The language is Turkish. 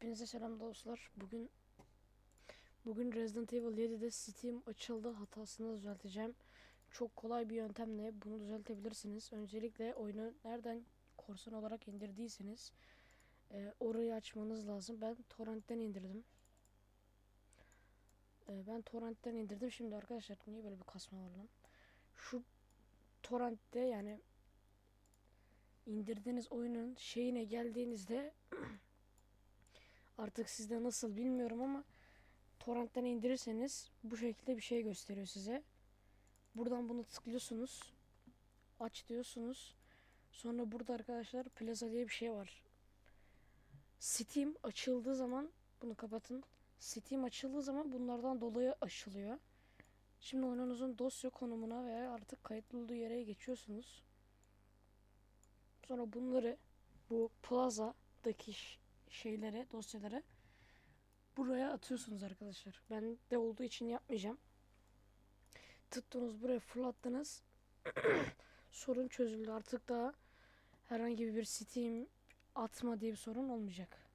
Hepinize selam dostlar. Bugün bugün Resident Evil 7'de Steam açıldı. Hatasını düzelteceğim. Çok kolay bir yöntemle bunu düzeltebilirsiniz. Öncelikle oyunu nereden korsan olarak indirdiyseniz e, orayı açmanız lazım. Ben torrentten indirdim. E, ben torrentten indirdim. Şimdi arkadaşlar niye böyle bir kasma var lan? Şu torrentte yani indirdiğiniz oyunun şeyine geldiğinizde Artık sizde nasıl bilmiyorum ama torrentten indirirseniz bu şekilde bir şey gösteriyor size. Buradan bunu tıklıyorsunuz. Aç diyorsunuz. Sonra burada arkadaşlar plaza diye bir şey var. Steam açıldığı zaman bunu kapatın. Steam açıldığı zaman bunlardan dolayı açılıyor. Şimdi oyununuzun dosya konumuna veya artık kayıtlı olduğu yere geçiyorsunuz. Sonra bunları bu plaza'daki şeylere, dosyaları buraya atıyorsunuz arkadaşlar. Ben de olduğu için yapmayacağım. Tuttunuz buraya fırlattınız. sorun çözüldü. Artık daha herhangi bir Steam atma diye bir sorun olmayacak.